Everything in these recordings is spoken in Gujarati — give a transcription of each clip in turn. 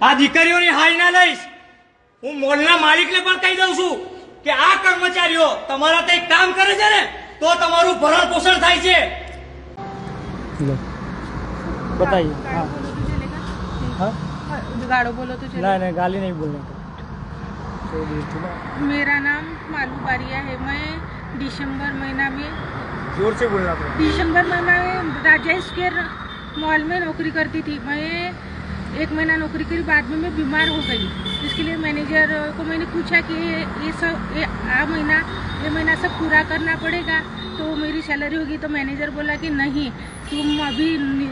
આ દીકરીઓની હાઈ ના લઈશ હું મોલના માલિકને પણ કહી દઉં છું કે આ કર્મચારીઓ તમારા તે કામ કરે છે ને તો તમારું ભરણ પોષણ થાય છે लो बताइए हाँ हाँ गाड़ो बोलो तो चलो नहीं नहीं गाली नहीं बोलने का छोड़ दिए थे ना मेरा नाम मालू बारिया है मैं दिसंबर महीना में जोर से बोलना पड़ेगा दिसंबर महीना में राजेश केयर मॉल में नौकरी करती थी मैं एक महीना नौकरी करी, बाद में मैं बीमार हो गई। इसके लिए मैनेजर को मैंने पूछा कि ये सब, ये आ महीना, ये महीना सब पूरा करना पड़ेगा? तो मेरी सैलरी होगी तो मैनेजर बोला कि नहीं, तुम अभी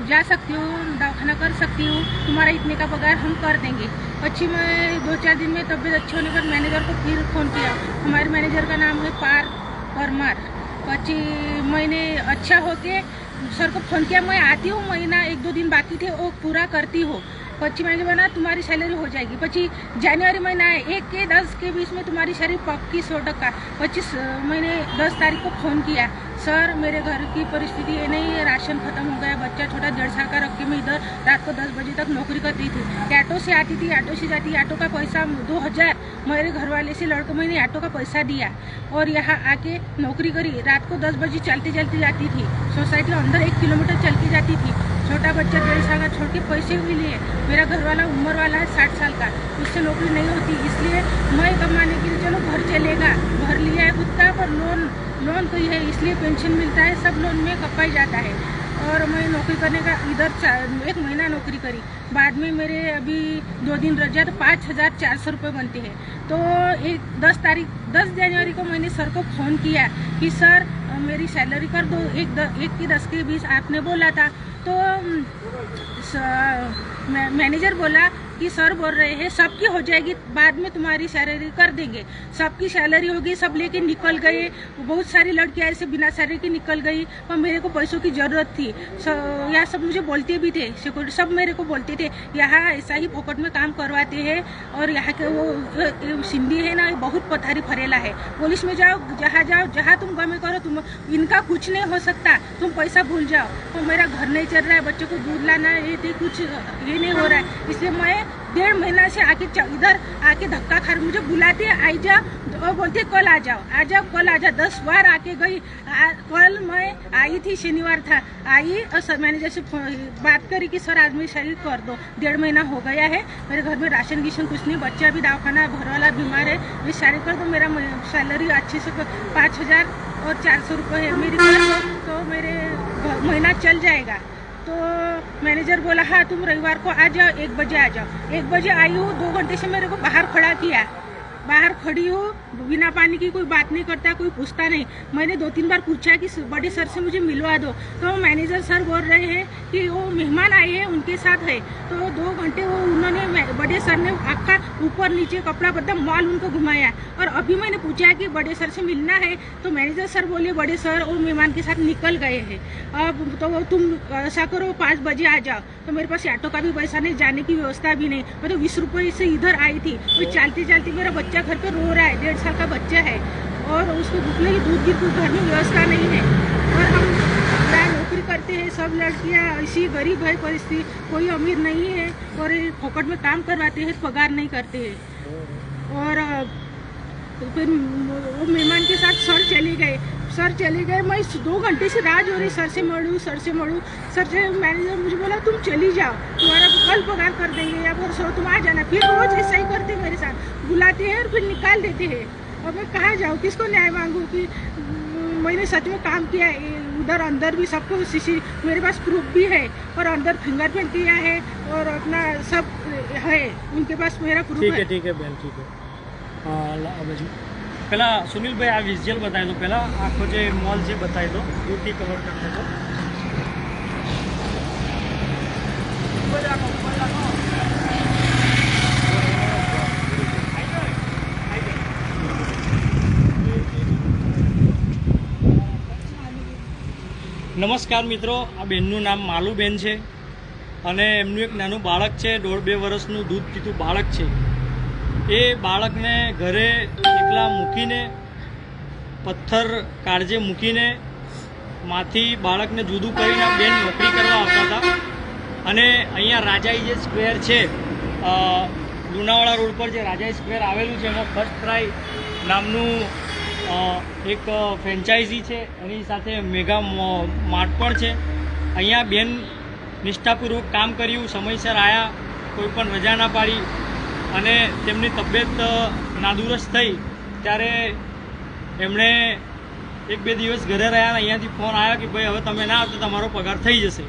जा सकती हो, दवाखाना कर सकती हो, तुम्हारा इतने का पगार हम कर देंगे। अच्छी मैं दो चार दिन में तबीयत अच्छी होने पर मैनेजर को फिर फ़ोन किया। हमारे मैनेजर का नाम है पार परमार। પછી मैंने अच्छा होके सर को फ़ोन किया, मैं आती हूँ, महीना एक दो दिन बाकी थे, वो पूरा करती हो। पच्चीस महीने में ना तुम्हारी सैलरी हो जाएगी। पच्चीस जनवरी महीना है, एक के दस के बीच में तुम्हारी सैलरी पक्की सौ टक्का पच्चीस मैंने दस तारीख को फ़ोन किया। सर मेरे घर की परिस्थिति ये नहीं है राशन खत्म हो गया बच्चा छोटा डेढ़ साल का रख के मैं इधर रात को दस बजे तक नौकरी करती थी। ऑटो से आती थी, ऑटो से जाती, ऑटो का पैसा दो हज़ार मेरे घर वाले से लड़कों मैंने ऑटो का पैसा दिया। और यहाँ आके नौकरी करी, रात को दस बजे चलते चलते जाती थी। सोसाइटी अंदर एक किलोमीटर चल के जाती थी। छोटा बच्चा डेढ़ साल का छोड़ के पैसे भी लिए। मेरा घर वाला उम्र वाला है साठ साल का। उससे नौकरी नहीं होती इसलिए मैं कमाने के लिए चलो घर चलेगा। घर लिया है खुद का पर लोन लोन कोई है इसलिए पेंशन मिलता है सब लोन में कपाई जाता है। और मैं नौकरी करने का इधर एक महीना नौकरी करी। बाद में मेरे अभी दो दिन रजा तो पाँच हज़ार चार सौ रुपये बनते हैं। तो एक दस तारीख दस जनवरी को मैंने सर को फ़ोन किया कि सर मेरी सैलरी कर दो। एक द, एक की दस के बीच आपने बोला था। तो अम, स- मै- मैनेजर बोला कि सर बोल रहे हैं सबकी हो जाएगी बाद में तुम्हारी सैलरी कर देंगे। सबकी सैलरी होगी सब लेके निकल गए। बहुत सारी लड़कियाँ ऐसे बिना सैलरी के निकल गई पर मेरे को पैसों की ज़रूरत थी। यहाँ सब मुझे बोलते भी थे सिक्योरिटी सब मेरे को बोलते थे यहाँ ऐसा ही फोकट में काम करवाते हैं और यहाँ के वो सिंधी है ना बहुत पथारी फरेला है। पुलिस में जाओ जहाँ जाओ जहाँ तुम गमे करो तुम इनका कुछ नहीं हो सकता। तुम पैसा भूल जाओ। तो मेरा घर नहीं चल रहा है, बच्चों को दूध लाना ये ते कुछ, ये नहीं हो रहा है। इसलिए मैं डेढ़ महीना से आके इधर आके धक्का खा मुझे बुलाते हैं, आई जा। और बोलते कल आ जाओ। आ जाओ, कल आ जाओ दस बार आके गई। कल मैं आई थी, शनिवार था। आई और सर मैनेजर से बात करी कि, सर, आज मेरी शरीर कर दो। डेढ़ महीना हो गया है, मेरे घर में राशन गिशन कुछ नहीं, बच्चा भी दवाखाना है घर वाला बीमार है, ये शादी कर दो। मेरा सैलरी अच्छे से पाँच हज़ार और चार सौ रुपये है मेरी तो मेरे महीना चल जाएगा तो मैनेजर बोला हाँ तुम रविवार को आ जाओ एक बजे आ जाओ एक बजे आई हूँ दो घंटे से मेरे को बाहर खड़ा किया बाहर खड़ी हो, बिना पानी की कोई बात नहीं करता, कोई पूछता नहीं। मैंने दो तीन बार पूछा कि बड़े सर से मुझे मिलवा दो। तो मैनेजर सर बोल रहे हैं कि वो मेहमान आए हैं, उनके साथ है। तो दो घंटे वो उन्होंने बड़े सर ने आका ऊपर, नीचे, कपड़ा बद्दा मॉल उनको घुमाया। और अभी मैंने पूछा कि बड़े सर से मिलना है? तो मैनेजर सर बोले, बड़े सर, वो मेहमान के साथ निकल गए हैं। अब तो तुम ऐसा करो, पाँच बजे आ जाओ। तो मेरे पास ऑटो का भी पैसा नहीं, जाने की व्यवस्था भी नहीं। मैं तो बीस रुपये से इधर आई थी। तो चलते चलती मेरा बच्चा घर पे रो रहा है, डेढ़ साल का बच्चा है और उसको घुटने की दूध की कोई घर में व्यवस्था नहीं है। और हम यहाँ नौकरी करते हैं, सब लड़कियाँ ऐसी गरीब है परिस्थिति कोई अमीर नहीं है और फोकट में काम करवाते हैं, पगार नहीं करते हैं। और तो फिर वो मेहमान के साथ सर चले गए। सर चले गए। मैं इस दो घंटे से राज हो रही सर से मरूँ सर से मरूँ। सर से मैनेजर मुझे बोला तुम चली जाओ तुम्हारा कल पगार कर देंगे या फिर सर तुम आ जाना। फिर रोज ऐसा ही करते मेरे साथ। बुलाते हैं और फिर निकाल देते हैं। और मैं कहाँ जाऊँ? किसको न्याय मांगू कि मैंने सच में काम किया है उधर अंदर भी सबको सीसी मेरे पास प्रूफ भी है और अंदर फिंगरप्रिंट दिया है और अपना सब है उनके पास मेरा प्रूफ ठीक है ठीक है बहन ठीक है। हाँ, હા લા- આ બાજુ પેલા સુનિલભાઈ આ વિઝ્યુઅલ બતાવી દો પહેલા આખો જે મોલ છે બતાવી દો કવર કરી દેજો નમસ્કાર મિત્રો, આ બેનનું નામ માલુબેન છે અને એમનું એક નાનું બાળક છે, દોઢ બે વર્ષનું દૂધ પીતું બાળક છે. એ બાળકને ઘરે એકલા મૂકીને, પથ્થર કાળજે મૂકીને માંથી બાળકને જુદું કરીને બેન નોકરી કરવા આવતા હતા. અને અહીંયા રાજાઈ જે સ્ક્વેર છે લુણાવાડા રોડ પર જે રાજા સ્ક્વેર આવેલું છે, એમાં ફર્સ્ટ ક્રાય નામનું એક ફ્રેન્ચાઇઝી છે. એની સાથે મેગા માર્ટ પણ છે. અહીંયા બેન નિષ્ઠાપૂર્વક કામ કર્યું, સમયસર આવ્યા કોઈ પણ રજા ના પાડી અને તેમની તબિયત નાદુરસ્ત થઈ. ત્યારે એમણે એક બે દિવસ ઘરે રહ્યા અને અહીંયાથી ફોન આવ્યો કે ભાઈ, હવે તમે ના આવતો, તમારો પગાર થઈ જશે.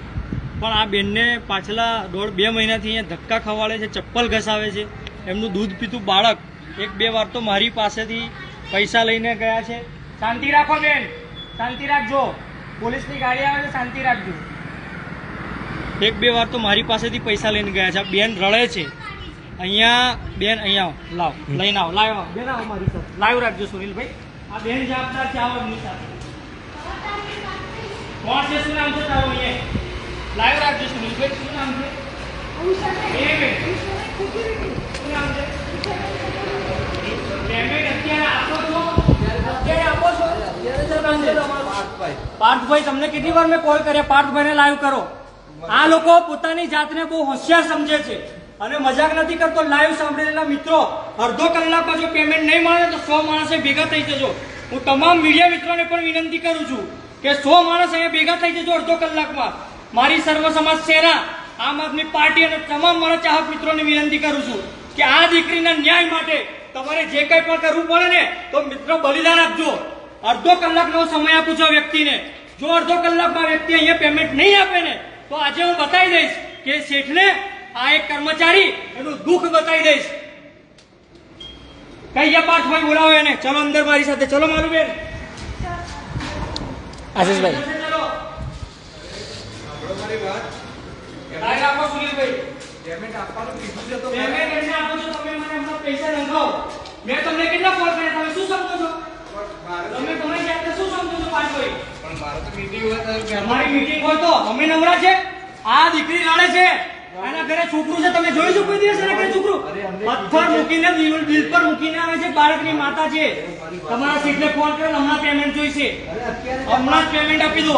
પણ આ બેનને પાછલા દોઢ બે મહિનાથી અહીંયા ધક્કા ખવાડે છે, ચપ્પલ ઘસાવે છે. એમનું દૂધ પીતું બાળક એક બે વાર તો મારી પાસેથી પૈસા લઈને ગયા છે. શાંતિ રાખો બેન. શાંતિ રાખજો. પોલીસની ગાડી આવે છે શાંતિ રાખજો. એક બે વાર તો મારી પાસેથી પૈસા લઈને ગયા છે. આ બેન રડે છે. અહીંયા બેન અહીંયા આવો. લાવ. લઈને આવો. લાવ બેન આવો મારી સાથે. લાઈવ રાખજો સુનિલભાઈ. આ બેન જવાબદાર છે આવો એમની સાથે. કોણ છે શું નામ છે તારું અહીંયા? લાઈવ રાખજો સુનિલભાઈ શું નામ છે? શું નામ? પાર્થભાઈ તમને કેટલી વાર મેં કોલ કર્યા? પાર્થભાઈને લાઈવ કરો. આ લોકો પોતાની જાતને બહુ હોશિયાર સમજે છે. અને મજાક નથી કરતો લાઈવ સાંભળેલા મિત્રો, અડધો કલાકમાં જો પેમેન્ટ નહીં મળે તો સો માણસે ભેગા થઈ જજો. હું તમામ મીડિયા મિત્રોને પણ વિનંતી કરું છું કે સો માણસ અહીંયા ભેગા થઈ જજો અડધો કલાકમાં. મારી સર્વ સમાજ સેના, આમ આદમી પાર્ટી અને તમામ મારા ચાહક મિત્રોને વિનંતી કરું છું કે આ દીકરીના ન્યાય માટે તમારે જે કંઈ પણ કરવું પડે ને, તો મિત્રો બલિદાન આપજો. અડધો કલાકનો સમય આપું છું વ્યક્તિને. જો અડધો કલાકમાં વ્યક્તિ અહીંયા પેમેન્ટ નહીં આપે ને, તો આજે હું બતાવી દઈશ કે શેઠને આ એક કર્મચારી એનું દુઃખ બતાવી દઈશ. કઈ ગયા પાર્થભાઈ બોલાવો એને. ચલો અંદર મારી સાથે. ચલો મારું બેન આશીષભાઈ ચલો. લાઈન આપો સુનિલભાઈ. પેમેન્ટ આપવાનું કીધું છે તો પેમેન્ટ એમને આપો છો તમે મને પૈસા નંખાવો મેં તમને કેટલા કોલ કર્યા તમે શું સમજો છો? તમે શું સમજો છો પાર્થભાઈ? પણ મારે તો મીટિંગ હોય તો તમારી મીટિંગ હોય તો અમે નવરા છે આ દીકરી રડે છે. એના ઘરે છોકરું છે તમે જોઈ કોઈ દિવસ એના ઘરે છોકરું? પથ્થર મૂકીને દિલ પર મૂકીને આવે છે બાળકની માતા છે. તમારા સીટને ફોન કર્યો હમણાં પેમેન્ટ જોઈશે. હમણાં જ પેમેન્ટ આપી દો.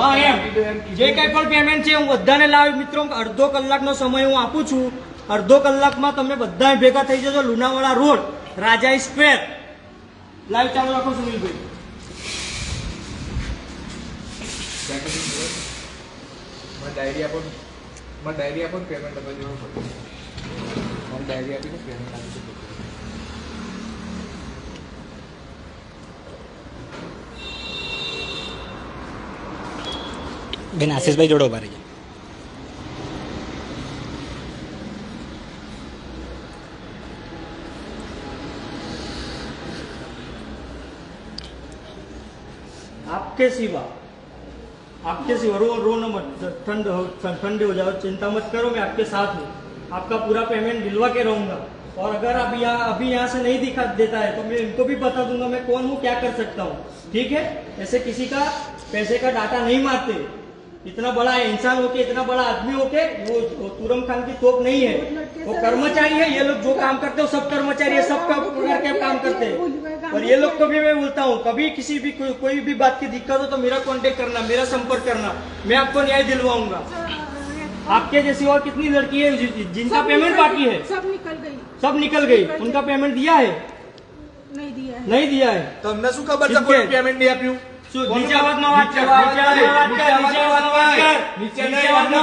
હા એમ. જે કઈ પણ પેમેન્ટ છે હું બધાને લાવી મિત્રો અડધો કલાકનો સમય હું આપું છું. અડધો કલાકમાં તમે બધા ભેગા થઈ જજો Lunawada road Raja square live ચાલુ રાખો સુનિલભાઈ. ડાયરી આપો ને. મને ડાયરી આપો ને પેમેન્ટ આપવા જેવું પડે મને ડાયરી આપીને પેમેન્ટ આપી દો બેન આશીષભાઈ જોડે ઉભા રહીએ आपके सिवा आपके सिवा रो रोना मत ठंड हो ठंडे हो जाओ चिंता मत करो मैं आपके साथ हूँ। आपका पूरा पेमेंट दिलवा के रहूँगा। और अगर अब यहाँ अभी यहाँ से नहीं दिखा देता है तो मैं इनको भी बता दूँगा मैं कौन हूँ क्या कर सकता हूँ। ठीक है? ऐसे किसी का पैसे का डाटा नहीं मारते। इतना बड़ा इंसान होके इतना बड़ा आदमी होके वो, वो तुरम खान की तोप नहीं है। वो कर्मचारी है ये लोग जो काम करते हो सब कर्मचारी है सब काम करते हैं। और ये लोग को भी मैं बोलता हूँ कभी किसी भी को, कोई भी बात की दिक्कत हो तो मेरा कांटेक्ट करना मेरा संपर्क करना मैं आपको न्याय दिलवाऊँगा। हाँ, हाँ, हाँ, आपके जैसी और कितनी लड़की है जि, जिनका पेमेंट बाकी है? सब निकल गई। सब निकल गई। उनका पेमेंट दिया है? नहीं दिया है। नहीं दिया है। तो हमने सुखा बच्चा पेमेंट नहीं आप નીચે વાત કર, નીચે અવાજમાં વાત કર. નીચે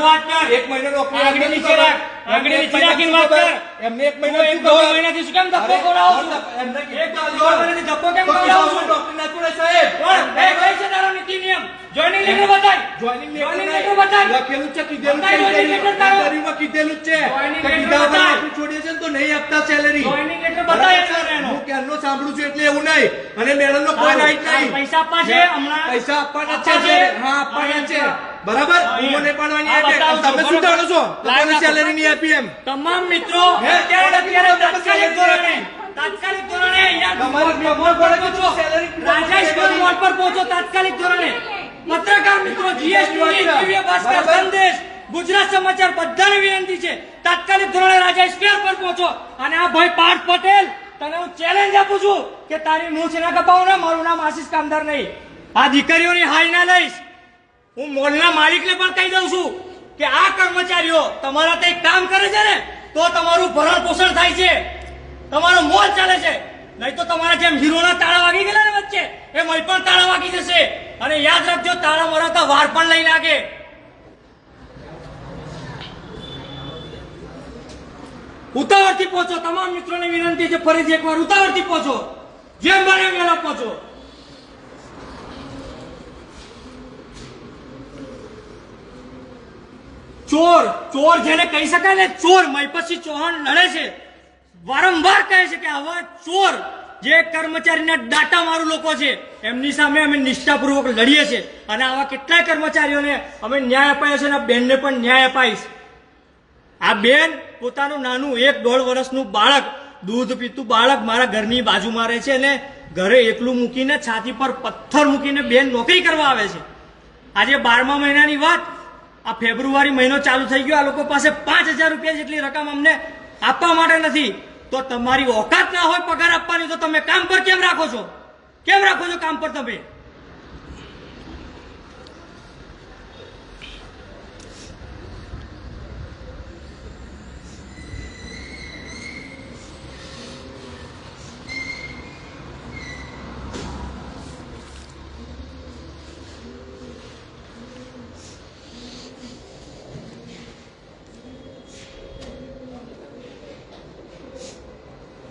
વાત કર. એક મહિનો નોકરી આંગળી નીચે. રાખ, આંગળી નીચે રાખીને વાત. કર. એમને એક મહિનો એમ દોઢ. મહિનાથી શું કેમ ધક્કો ખવડાવો છો? એમને એક દોઢ મહિનાથી ધક્કો કેમ ખવડાવો છો? ડોક્ટર સાહેબ. પણ એ કઈ છે તારો નીતિ નિયમ? જોઈનિંગ લેટર બતાય. જોઈનિંગ લેટર બતાય. લખેલું છે કીધેલું છે જોઈનિંગ લેટર તારો. કીધેલું છે. કે કીધા બતાય. છોડીએ છે તો નહીં આપતા સેલેરી જોઈનિંગ લેટર બતાય એનો. હું કેનો સાંભળું છું એટલે એવું નહીં. અને મેડમનો કોઈ રાઈટ નહીં. પૈસા આપવા છે હમણાં? પૈસા આપવાના છે? હા આપવાના છે. બરાબર? હા, હું. પાડવાની એટલે તમે શું જાણો છો? તમને સેલેરી નહીં આપી એમ. તમામ મિત્રો અત્યારે અત્યારે તાત્કાલિક ધોરણે તાત્કાલિક ધોરણે અહીંયા તમારી મોલ મોલ પર પર પહોંચો. salary રાજા પર પહોંચો તાત્કાલિક ધોરણે. પત્રકાર મિત્રો જીએસટી દિવ્ય ભાસ્કર. સંદેશ. ગુજરાત સમાચાર બધાને વિનંતી છે. તાત્કાલિક ધોરણે રાજા સ્ક્વેર પર પહોંચો. અને આ ભાઈ પાર્થ પટેલ તને હું ચેલેન્જ આપું છું કે તારી મૂછ ના કપાવું ને મારું નામ આશીષ કામદાર નહીં. આ દીકરીઓની હાઈ ના લઈશ. હું મોલના માલિકને પણ કહી દઉં છું કે આ કર્મચારીઓ તમારા તે કામ કરે છે ને તો તમારું ભરણ પોષણ થાય છે. તમારો મોલ ચાલે છે. નહીં તો તમારા જેમ હીરોના તાળા વાગી ગયેલા ને વચ્ચે એમ પણ તાળા વાગી જશે. અને યાદ રાખજો તાળા મરાતા વાર પણ લઈ લાગે. ઉતાવળથી પહોંચો. તમામ મિત્રોને વિનંતી છે, ફરીથી એકવાર ઉતાવળથી પહોંચો. જેમ બને વહેલા પહોંચો. ચોર ચોર જેને કહી શકાય ને, ચોર મહિપતસિંહ ચૌહાણ લડે છે. વારંવાર કહે છે કે આવા ચોર જે કર્મચારીના દાટા મારું લોકો છે, એમની સામે અમે નિષ્ઠાપૂર્વક લડીએ છીએ. અને આવા કેટલાય કર્મચારીઓને અમે ન્યાય અપાયો છે અને બેનને પણ ન્યાય અપાઈશ. આ બેન પોતાનું નાનું એક દોઢ વર્ષનું બાળક, દૂધ પીતું બાળક મારા ઘરની બાજુમાં રહે છે અને ઘરે એકલું મૂકીને છાતી પર પથ્થર મૂકીને બેન નોકરી કરવા આવે છે. આજે બારમા મહિનાની વાત. આ ફેબ્રુઆરી મહિનો ચાલુ થઈ ગયો. આ લોકો પાસે પાંચ હજાર રૂપિયા જેટલી રકમ અમને આપવા માટે નથી. તો તમારી ઓકાત ના હોય પગાર આપવાની, તો તમે કામ પર કેમ રાખો છો? કેમ રાખો છો કામ પર તમે?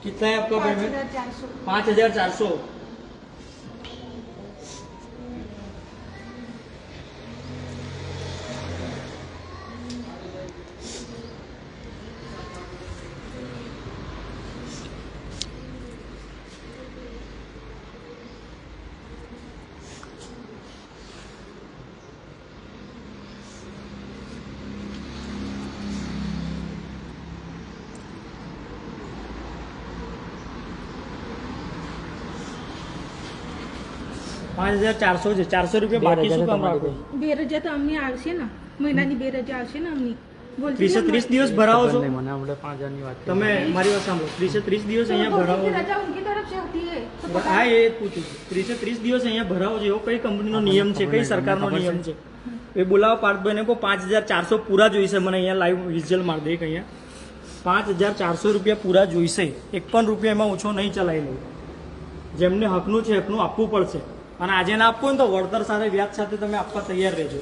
कितना है आपका पेमेंट पाँच हजार चार सौ પાંચ હજાર ચારસો છે. ચારસો રૂપિયા બાકી શું કામ અમને આવશે ત્રીસ દિવસ ભરાવો તમે મારી સાંભળો. ત્રીસે ત્રીસ દિવસ અહીંયા ભરાવો હા એ પૂછું ત્રીસે ત્રીસ દિવસ અહીંયા ભરાવો છો કઈ કંપનીનો નિયમ છે કઈ સરકારનો નિયમ છે? એ બોલાવો પાર્થભાઈને કહો પાંચ હજાર ચારસો પૂરા જોઈશે. મને અહીંયા લાઈવ વિઝલ મારી દે અહીંયા. પાંચ હજાર ચારસો રૂપિયા પૂરા જોઈશે. એક પણ રૂપિયા એમાં ઓછો નહીં ચલાવી લઉં જેમને હકનું છે હકનું આપવું પડશે. અને આજે ના ને તો વળતર સાથે વ્યાજ સાથે તમે આપવા તૈયાર રહેજો.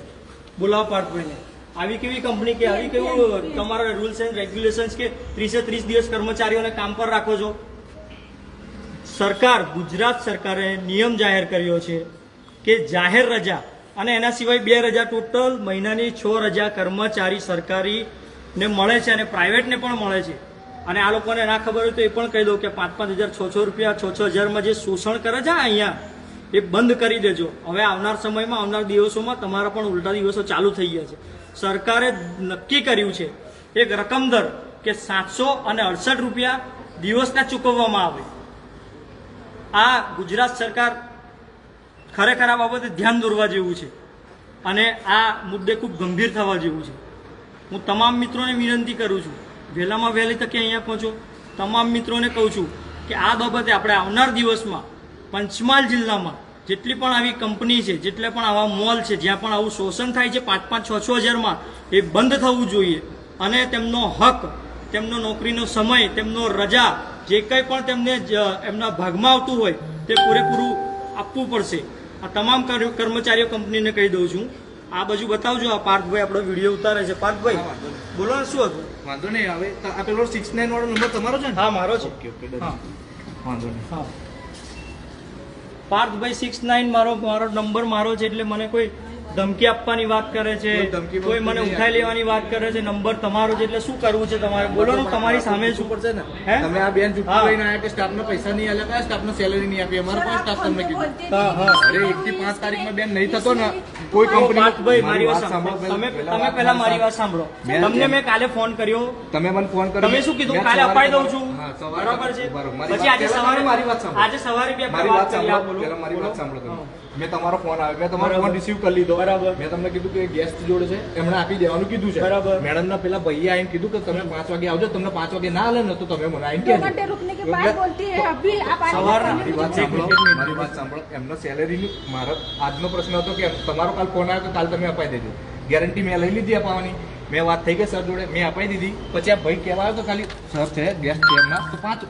બોલાવો પાર્થભાઈને આવી કેવી કંપની કે આવી કેવું તમારા રૂલ્સ એન્ડ રેગ્યુલેશન્સ કે ત્રીસે ત્રીસ દિવસ કર્મચારીઓને કામ પર રાખો છો? સરકાર, ગુજરાત સરકારે નિયમ જાહેર કર્યો છે કે જાહેર રજા અને એના સિવાય બે રજા ટોટલ મહિનાની છ રજા કર્મચારી સરકારી ને મળે છે અને પ્રાઇવેટને પણ મળે છે. અને આ લોકોને ના ખબર હોય તો એ પણ કહી દઉં કે પાંચ પાંચ હજાર છ છ રૂપિયા છ છ હજારમાં જે શોષણ કરે છે અહીંયા એ બંધ કરી દેજો. હવે આવનાર સમયમાં, આવનાર દિવસોમાં તમારા પણ ઉલટા દિવસો ચાલુ થઈ ગયા છે. સરકારે નક્કી કર્યું છે, એક રકમ દર કે સાતસો અને અડસઠ રૂપિયા દિવસના ચૂકવવામાં આવે. આ ગુજરાત સરકાર ખરેખર આ બાબતે ધ્યાન દોરવા જેવું છે અને આ મુદ્દે ખૂબ ગંભીર થવા જેવું છે. હું તમામ મિત્રોને વિનંતી કરું છું, વહેલામાં વહેલી તકે અહીંયા પહોંચો. તમામ મિત્રોને કહું છું કે આ બાબતે આપણે આવનાર દિવસમાં પંચમહાલ જિલ્લામાં જેટલી પણ આવી કંપની છે જેટલા પણ આવા મોલ છે જ્યાં પણ આવું શોષણ થાય છે પાંચ પાંચ છ છ હજારમાં એ બંધ થવું જોઈએ. અને તેમનો હક તેમનો નોકરીનો સમય તેમનો રજા જે કંઈ પણ તેમને એમના ભાગમાં આવતું હોય તે પૂરેપૂરું આપવું પડશે. આ તમામ કર્મચારીઓ કંપનીને કહી દઉં છું. આ બાજુ બતાવજો આ પાર્થભાઈ આપણો વીડિયો ઉતારે છે. પાર્થભાઈ બોલો ને શું હતું? વાંધો નહીં હવે આ પેલો સિક્સ નાઇન વાળો નંબર તમારો છે ને? હા મારો છે. ઓકે ઓકે વાંધો નહીં. હા. પાર્થભાઈ સિક્સ નાઇન મારો મારો નંબર મારો છે એટલે મને કોઈ ધમકી આપવાની વાત કરે છે કોઈ ધમકી કોઈ મને ઉઠાઈ લેવાની વાત કરે છે નંબર તમારો છે એટલે શું કરવું છે તમારે? બોલો ને તમારી સામે શું પડશે ને? હે? તમે આ બેન હા. લઈને આવ્યા કે સ્ટાફને પૈસા નહીં આલ્યા? કયા સ્ટાફને સેલરી નહીં આપી? અમારો પણ સ્ટાફ તમને કીધું? હા હા. અરે એક થી પાંચ તારીખમાં બેન નહીં થતો ને કોઈ કંપની ભાઈ મારી વાત સાંભળો. તમે તમે પહેલા મારી વાત સાંભળો. તમને મેં કાલે ફોન કર્યો. તમે મને ફોન કર્યો. તમે શું કીધું? કાલે અપાઈ દઉં છું. બરાબર છે? પછી આજે સવારે મારી વાત સાંભળો. આજે સવારે બે મારી વાત સાંભળો. મારી વાત સાંભળો તમે. મેં તમારો ફોન આવ્યો મેં તમારો ફોન રિસીવ કરી લીધો. બરાબર. મેં તમને કીધું કે ગેસ્ટ જોડે છે એમણે આપી દેવાનું કીધું છે. બરાબર. મેડમ ના પેલા ભાઈએ આવીને કીધું કે તમે પાંચ વાગે આવજો તમને પાંચ વાગે ના આલે ને તો તમે મને આવીને કહેજો. મારી વાત સાંભળો એમનો સેલેરીની મારો આજનો પ્રશ્ન હતો કે તમારો કાલ ફોન આવ્યો તો કાલ તમે અપાઈ દેજો. ગેરંટી મેં લઈ લીધી અપાવવાની. મેં વાત થઈ ગઈ સર જોડે મેં અપાઈ દીધી. પછી આ ભાઈ કહેવા તો ખાલી સર છે ગેસ્ટ છે એમના તો પાંચ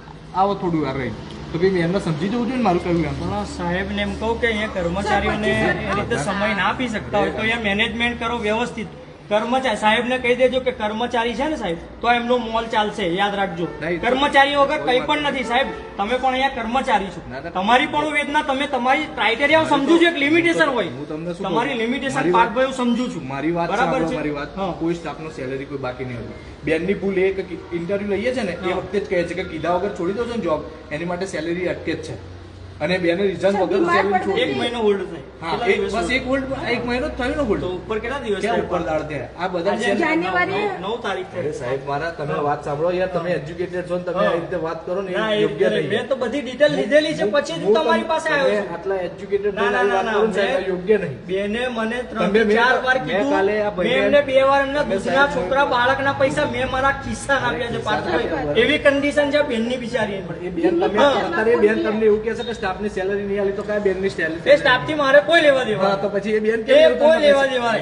આવો થોડું વાર રહી તો ભાઈ એમને સમજી જવું જોઈએ ને મારું કહ્યું એમ. પણ સાહેબને એમ કહું કે અહીંયા કર્મચારીઓને એ રીતે સમય ના આપી શકતા હોય તો અહીંયા મેનેજમેન્ટ કરો વ્યવસ્થિત. કર્મચારી સાહેબને કહી દેજો કે કર્મચારી છે ને સાહેબ તો એમનો મોલ ચાલશે યાદ રાખજો. કર્મચારી વગર કઈ પણ નથી સાહેબ. તમે પણ અહીંયા કર્મચારી છો. તમારી પણ વેદના તમે તમારી ક્રાઇટેરિયા સમજુ છું એક લિમિટેશન હોય. હું તમને તમારી લિમિટેશન મારી વાત- ભાઈ હું સમજુ છું. મારી વાત બરાબર છે? મારી વાત. કોઈ સ્ટાફનો સેલેરી કોઈ બાકી નહીં હોય. બેનની ભૂલ એ કે ઇન્ટરવ્યુ લઈએ છે ને એ. વખતે જ કહે છે કે કીધા વગર છોડી દો છો ને જોબ એની માટે સેલેરી અટકે જ છે. અને બેને રિઝન વગર એક મહિનો હોલ્ડ થાય હા એક બસ એક હોલ્ડ એક મહિનો જ થયો ને હોલ્ડ તો ઉપર કેટલા દિવસ ક્યાં ઉપર દાળ ત્યાં આ બધા જાન્યુઆરી- નવ- નવ તારીખ અરે સાહેબ મારા તમે વાત સાંભળો યાર તમે એજ્યુકેટેડ છો ને તમે આ રીતે વાત કરો ને યોગ્ય યોગ્ય મેં નહીં. તો બધી ડિટેલ લીધેલી છે પછી જ તમારી પાસે આવ્યો છું. આટલા એજ્યુકેટેડ ના ના ના યોગ્ય નહીં. બેને મને ત્રણ ચાર વાર કીધું કાલે આ મેં એમને બે વાર એમના દૂધના છોકરા બાળકના પૈસા મેં મારા ખિસ્સા આપ્યા છે પાછળ. એવી કન્ડિશન છે બેનની બિચારી એ બેન તમે અત્યારે બેન તમને એવું કહે છે કે સ્ટાફની સેલરી નહીં આલી તો કયા બેનની સેલરી એ સ્ટાફથી મારે કોઈ લેવા દેવા હા તો પછી એ બેન કે કોઈ લેવા દેવા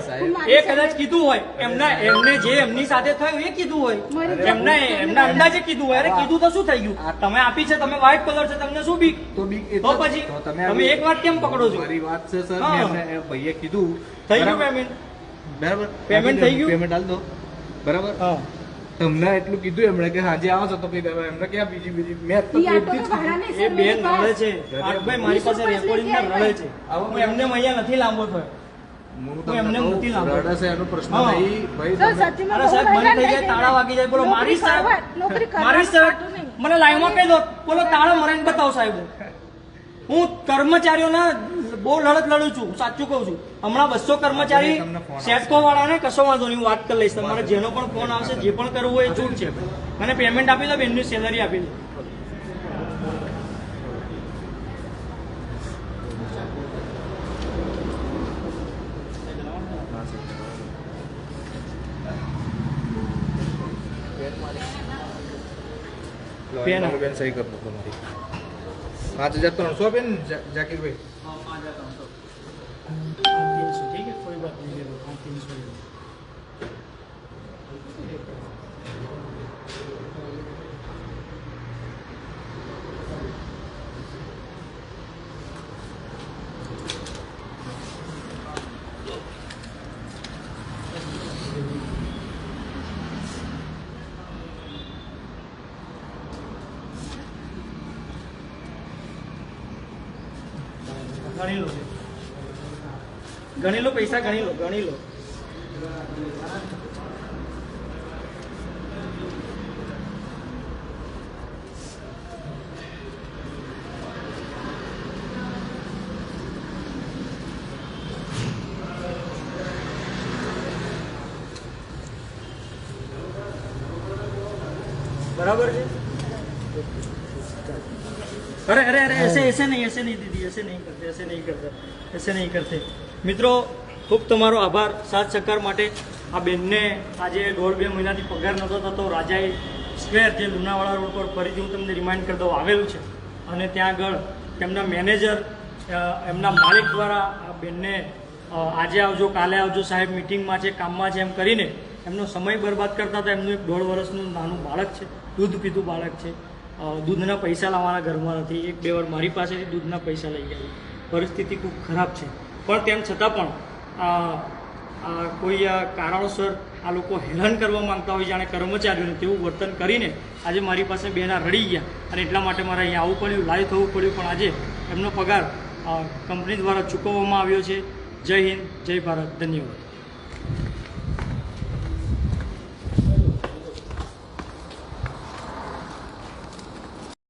એ કદાચ કીધું હોય. એમના એમને જે એમની સાથે થયું એ કીધું હોય. એમના એમના અંદાજે કીધું હોય. અરે કીધું તો શું થઈ ગયું? તમે આપી છે તમે વ્હાઈટ કલર છે તમને શું બીક? તો બી તો પછી તમે તમે એક વાત કેમ પકડો છો? મારી વાત છે સર. મેં ભાઈએ કીધું. થઈ ગયું પેમેન્ટ બરાબર. પેમેન્ટ થઈ ગયું? પેમેન્ટ આલ દો. બરાબર? હા. તમને એટલું કીધું એમણે કે હાજે આવો છો તો કઈ દેવા એમને ક્યાં બીજી બીજી મેં તો એ બેન રડે છે. ભાઈ મારી પાસે રેકોર્ડિંગ લેકે રડે છે. આવો હું એમને અહીંયા નથી લાંબો થયો. હું હું માં એમને કહું, મને દો. બોલો તાળા મરાઈને બતાવો સાહેબ. હું કર્મચારીઓના બહુ લડત લડું છું સાચું કહું છું. હમણાં બસો કર્મચારી. સેટકો વાળાને કશો વાંધો નહીં હું વાત કરી લઈશ. તમારે જેનો પણ ફોન આવશે જે પણ કરવું હોય એ છૂટ છે. મને પેમેન્ટ આપી દો બેનની સેલરી આપી દો. પેન સહી કરી દો તમારી. પાંચ હજાર ત્રણસો Pada teman-teman. ગણી લો પૈસા ગણી લો ગણી લો बराबर है अरे अरे अरे ऐसे ऐसे नहीं ऐसे नहीं दीदी ऐसे नहीं करते ऐसे नहीं करते ऐसे नहीं करते મિત્રો, ખૂબ તમારો આભાર. સાથ સહકાર માટે આ બેનને આજે દોઢ બે મહિનાથી પગાર નહોતો થતો. રાજાએ સ્ક્વેર જે લુણાવાડા રોડ પર ફરીથી હું તમને રિમાઇન્ડ કરી દઉં, આવેલું છે. અને ત્યાં આગળ તેમના મેનેજર એમના માલિક દ્વારા આ બેનને આજે આવજો, કાલે આવજો સાહેબ મિટિંગમાં છે, કામમાં છે એમ કરીને એમનો સમય બરબાદ કરતા હતા. એમનું એક દોઢ વર્ષનું નાનું બાળક છે, દૂધ પીતું બાળક છે. દૂધના પૈસા લાવવાના ઘરમાં નથી. એક બે વાર મારી પાસેથી દૂધના પૈસા લઈ ગયા પરિસ્થિતિ ખૂબ ખરાબ છે. પણ તેમ છતાં પણ કોઈ કારણોસર આ લોકો હેરાન કરવા માંગતા હોય જાણે કર્મચારીઓને તેવું વર્તન કરીને આજે મારી પાસે બેના રડી ગયા અને એટલા માટે મારે અહીંયા આવવું પડ્યું, લાઈવ થવું પડ્યું. પણ આજે એમનો પગાર કંપની દ્વારા ચૂકવવામાં આવ્યો છે. જય હિન્દ, જય ભારત. ધન્યવાદ.